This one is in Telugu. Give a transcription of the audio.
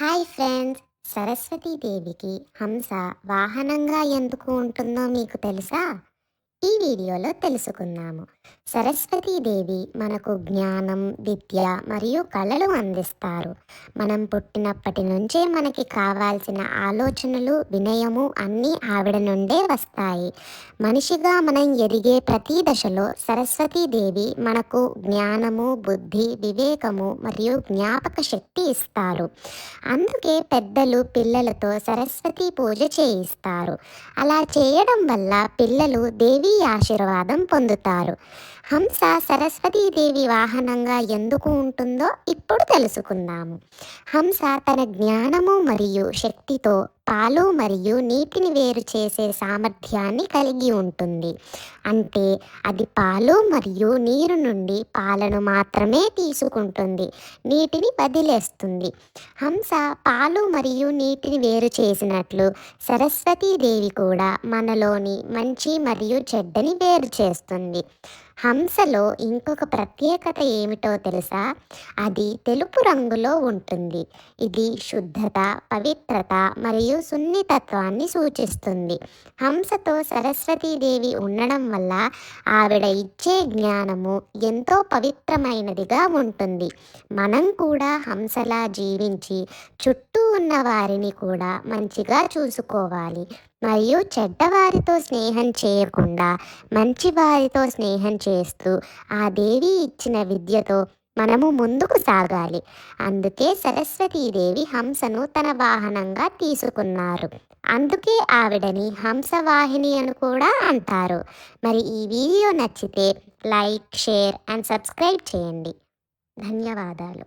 Hi friends. సరస్వతీదేవికి హంస వాహనంగా ఎందుకు ఉంటుందో మీకు తెలుసా? ఈ వీడియోలో తెలుసుకుందాము. సరస్వతీదేవి మనకు జ్ఞానం విద్య మరియు కళలు అందిస్తారు. మనం పుట్టినప్పటి నుంచే మనకి కావాల్సిన ఆలోచనలు వినయము అన్నీ ఆవిడ నుండే వస్తాయి. మనిషిగా మనం ఎదిగే ప్రతి దశలో సరస్వతీదేవి మనకు జ్ఞానము బుద్ధి వివేకము మరియు జ్ఞాపక శక్తి ఇస్తారు. అందుకే పెద్దలు పిల్లలతో సరస్వతి పూజ చేయిస్తారు. అలా చేయడం వల్ల పిల్లలు దేవి ఆశీర్వాదం పొందుతారు. హంస సరస్వతీదేవి వాహనంగా ఎందుకు ఉంటుందో ఇప్పుడు తెలుసుకుందాము. హంస తన జ్ఞానము మరియు శక్తితో పాలు మరియు నీటిని వేరు చేసే సామర్థ్యాన్ని కలిగి ఉంటుంది. అంటే అది పాలు మరియు నీరు నుండి పాలను మాత్రమే తీసుకుంటుంది. నీటిని వదిలేస్తుంది. హంస పాలు మరియు నీటిని వేరు చేసినట్లు సరస్వతీదేవి కూడా మనలోని మంచి మరియు చెడ్డని వేరు చేస్తుంది. హంసలో ఇంకొక ప్రత్యేకత ఏమిటో తెలుసా? అది తెలుపు రంగులో ఉంటుంది. ఇది శుద్ధత పవిత్రత మరియు సున్నితత్వాన్ని సూచిస్తుంది. హంసతో సరస్వతీదేవి ఉండడం వల్ల ఆవిడ ఇచ్చే జ్ఞానము ఎంతో పవిత్రమైనదిగా ఉంటుంది. మనం కూడా హంసలా జీవించి చుట్టూ ఉన్న వారిని కూడా మంచిగా చూసుకోవాలి. మరియు చెడ్డవారితో స్నేహం చేయకుండా మంచి వారితో స్నేహం చేస్తూ ఆ దేవి ఇచ్చిన విద్యతో మనము ముందుకు సాగాలి. అందుకే సరస్వతీదేవి హంసను తన వాహనంగా తీసుకున్నారు. అందుకే ఆవిడని హంసవాహిని అని కూడా అంటారు. మరి ఈ వీడియో నచ్చితే లైక్ షేర్ అండ్ సబ్స్క్రైబ్ చేయండి. ధన్యవాదాలు.